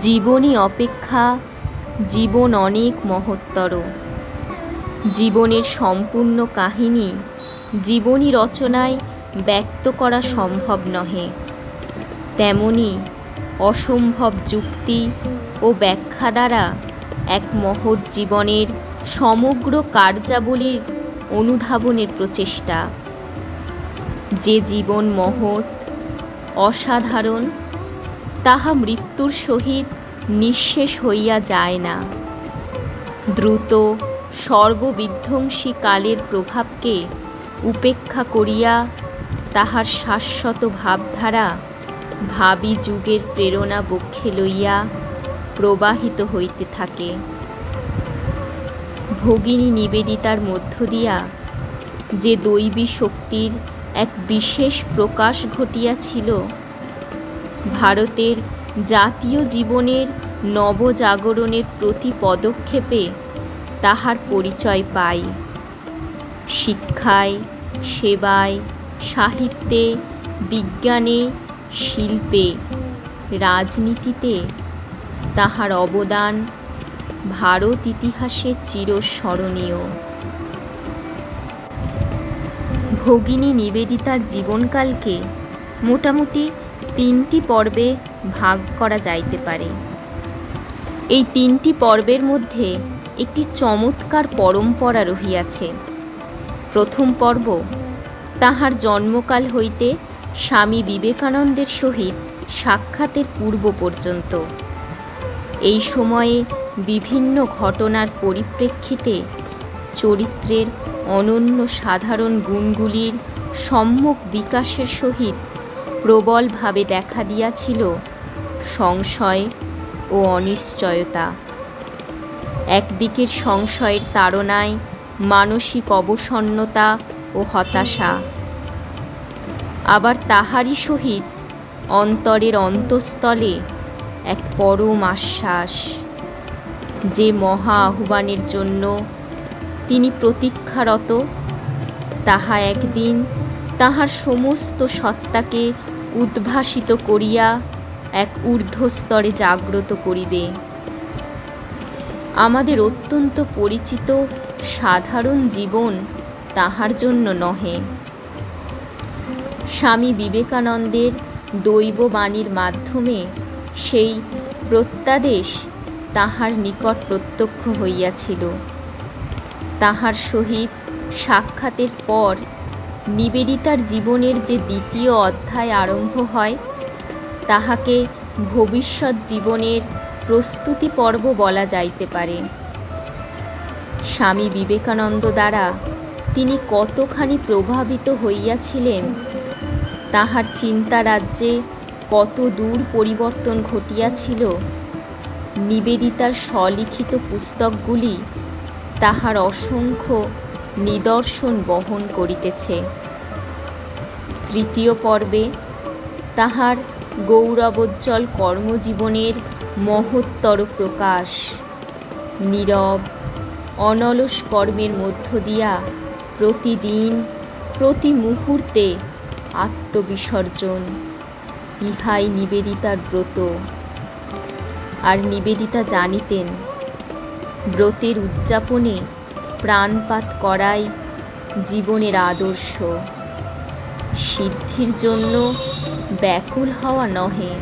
জীবনই অপেক্ষা, জীবন অনেক মহত্তর। জীবনের সম্পূর্ণ কাহিনী, জীবনী রচনায় ব্যক্ত করা সম্ভব নহে। তেমনি অসম্ভব যুক্তি ও ব্যাখ্যা দ্বারা এক মহৎ জীবনের সমগ্র কার্যাবলীর অনুধাবনের প্রচেষ্টা। যে জীবন মহৎ, অসাধারণ তাহা মৃত্যুর সহিত নিঃশেষ হইয়া যায় না। দ্রুত সর্ববিধ্বংসী কালের প্রভাবকে উপেক্ষা করিয়া তাহার শাশ্বত ভাবধারা ভাবি যুগের প্রেরণা বক্ষে লইয়া প্রবাহিত হইতে থাকে। ভগিনী নিবেদিতার মধ্য দিয়া যে দৈবী শক্তির এক বিশেষ প্রকাশ ঘটিয়াছিল ভারতের জাতীয় জীবনের নবজাগরণের প্রতি পদক্ষেপে তাহার পরিচয় পাই। শিক্ষায়, সেবায়, সাহিত্যে, বিজ্ঞানে, শিল্পে, রাজনীতিতে তাহার অবদান ভারত ইতিহাসে চিরস্মরণীয়। ভগিনী নিবেদিতার জীবনকালকে মোটামুটি তিনটি পর্বে ভাগ করা যাইতে পারে। এই তিনটি পর্বের মধ্যে একটি চমৎকার পরম্পরা রহিয়াছে। প্রথম পর্ব, তাহার জন্মকাল হইতে স্বামী বিবেকানন্দের সহিত সাক্ষাতের পূর্ব পর্যন্ত। এই সময়ে বিভিন্ন ঘটনার পরিপ্রেক্ষিতে চরিত্রের অনন্য সাধারণ গুণগুলির সম্যক বিকাশের সহিত প্রবলভাবে দেখা দিয়াছিল সংশয় ও অনিশ্চয়তা। একদিকের সংশয়ের তাড়নায় মানসিক অবসন্নতা ও হতাশা। আবার তাহারই সহিত অন্তরের অন্তঃস্থলে এক পরম আশ্বাস, যে মহা আহ্বানের জন্য তিনি প্রতীক্ষারত, তাহা একদিন তাহার সমস্ত সত্তাকে উদ্ভাসিত করিয়া এক ঊর্ধ্বস্তরে জাগ্রত করিবে। আমাদের অত্যন্ত পরিচিত সাধারণ জীবন তাহার জন্য নহে। স্বামী বিবেকানন্দের দৈববাণীর মাধ্যমে সেই প্রত্যাদেশ তাহার নিকট প্রত্যক্ষ হইয়াছিল। তাহার সহিত সাক্ষাতের পর নিবেদিতার জীবনের যে দ্বিতীয় অধ্যায় আরম্ভ হয়, তাহাকে ভবিষ্যৎ জীবনের প্রস্তুতি পর্ব বলা যাইতে পারে। স্বামী বিবেকানন্দ দ্বারা তিনি কতখানি প্রভাবিত হইয়াছিলেন, তাহার চিন্তা রাজ্যে কত দূর পরিবর্তন ঘটিয়াছিল, নিবেদিতার স্বলিখিত পুস্তকগুলি তাহার অসংখ্য নিদর্শন বহন করিতেছে। তৃতীয় পর্বে তাহার গৌরবোজ্জ্বল কর্মজীবনের মহত্তর প্রকাশ। নীরব, অনলস কর্মের মধ্য দিয়া প্রতিদিন, প্রতি মুহূর্তে আত্মবিসর্জন, ইহাই নিবেদিতার ব্রত। আর নিবেদিতা জানিতেন, ব্রতের উদযাপনে প্রাণপাত করাই জীবনের আদর্শ। সিদ্ধির জন্য ব্যাকুল হওয়া নহে।